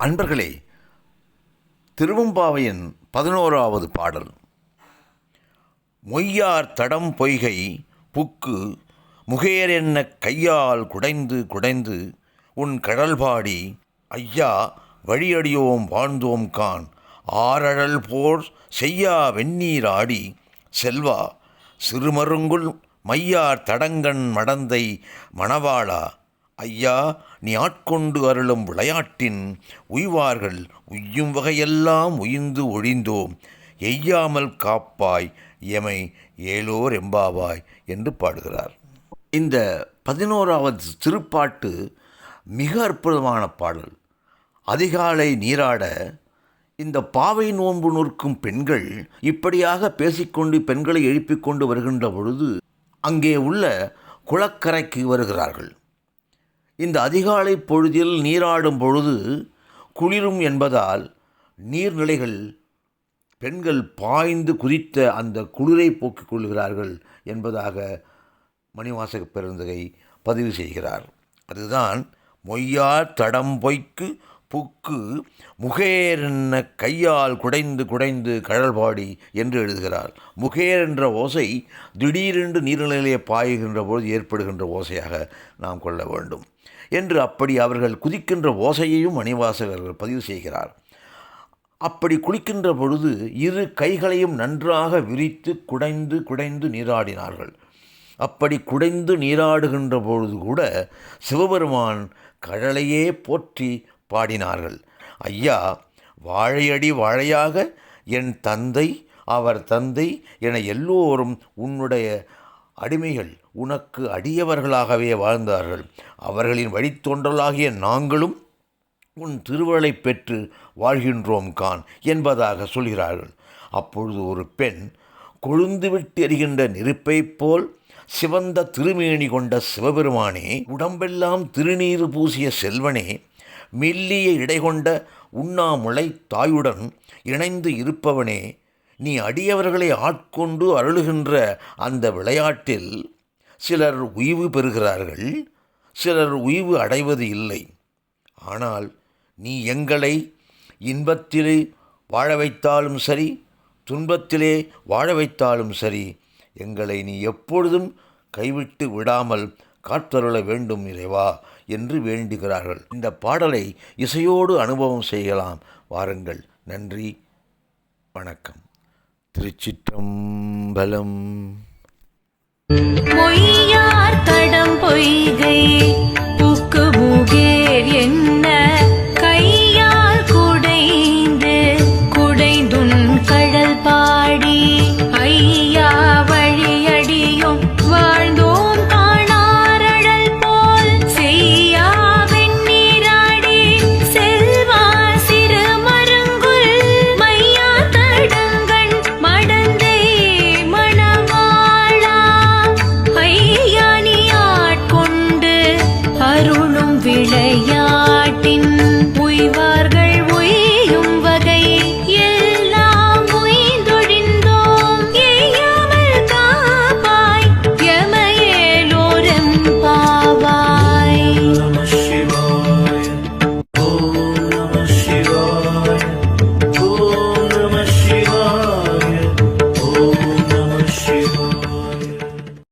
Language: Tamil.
அன்பர்களே திருவம்பாவையின் பதினோராவது பாடல். மொய்யார் தடம் பொய்கை புக்கு முகேரென்ன கையால் குடைந்து குடைந்து உன் கடல்பாடி ஐயா வழியடியோம் வாழ்ந்தோம் கான் ஆரழல் போர் செய்யா வெந்நீர் ஆடி செல்வா சிறுமருங்குள் மையார் தடங்கண் மடந்தை மணவாளா ஐயா நீ ஆட்கொண்டு அருளும் விளையாட்டின் உய்வார்கள் உய்யும் வகையெல்லாம் உயிர்ந்து ஒழிந்தோம். எய்யாமல் காப்பாய் எமை ஏலோர் எம்பாவாய் என்று பாடுகிறார். இந்த பதினோராவது திருப்பாட்டு மிக அற்புதமான பாடல். அதிகாலை நீராட இந்த பாவை நோன்பு நிற்கும் பெண்கள் இப்படியாக பேசிக்கொண்டு பெண்களை எழுப்பிக் கொண்டு வருகின்ற பொழுது அங்கே உள்ள குளக்கரைக்கு வருகிறார்கள். இந்த அதிகாலை பொழுதில் நீராடும் பொழுது குளிரும் என்பதால் நீர்நிலைகள் பெண்கள் பாய்ந்து குதித்த அந்த குளிரை போக்கிக் கொள்கிறார்கள் என்பதாக மணிவாசக பெருந்தகை பதிவு செய்கிறார். அதுதான் மொய்யார் தடம் பொய்க்கு புக்கு முகேரென்ன கையால் குடைந்து குடைந்து கடல்பாடி என்று எழுதுகிறார். முகேர் என்ற ஓசை திடீரென்று நீர்நிலையிலே பாய்கின்ற பொழுது ஏற்படுகின்ற ஓசையாக நாம் கொள்ள வேண்டும். என்று அப்படி அவர்கள் குதிக்கின்ற ஓசையையும் மணிவாசகர்கள் பதிவு செய்கிறார். அப்படி குளிக்கின்ற பொழுது இரு கைகளையும் நன்றாக விரித்து குடைந்து குடைந்து நீராடினார்கள். அப்படி குடைந்து நீராடுகின்ற பொழுது கூட சிவபெருமான் கடலையே போற்றி பாடினார்கள். ஐயா வாழையடி வாழையாக என் தந்தை அவர் தந்தை என எல்லோரும் உன்னுடைய அடிமைகள் உனக்கு அடியவர்களாகவே வாழ்ந்தார்கள். அவர்களின் வழித்தோன்றலாகிய நாங்களும் உன் திருவருளை பெற்று வாழ்கின்றோம் கான் என்பதாக சொல்கிறார்கள். அப்பொழுது ஒரு பெண் கொழுந்துவிட்டு எரிகின்ற நெருப்பைப் போல் சிவந்த திருமேனி கொண்ட சிவபெருமானே உடம்பெல்லாம் திருநீறு பூசிய செல்வனே மெல்லிய இடை கொண்ட உண்ணாமுளை தாயுடன் இணைந்து இருப்பவனே நீ அடியவர்களை ஆட்கொண்டு அருளுகின்ற அந்த விளையாட்டில் சிலர் உய்வு பெறுகிறார்கள் சிலர் உய்வு அடைவது இல்லை. ஆனால் நீ எங்களை இன்பத்திலே வாழ வைத்தாலும் சரி துன்பத்திலே வாழ வைத்தாலும் சரி எங்களை நீ எப்பொழுதும் கைவிட்டு விடாமல் காற்றருள வேண்டும் இறைவா என்று வேண்டுகிறார்கள். இந்த பாடலை இசையோடு அனுபவம் செய்யலாம். வாருங்கள். நன்றி. வணக்கம். திருச்சிற்றம்பலம். மொய்யார் தடம்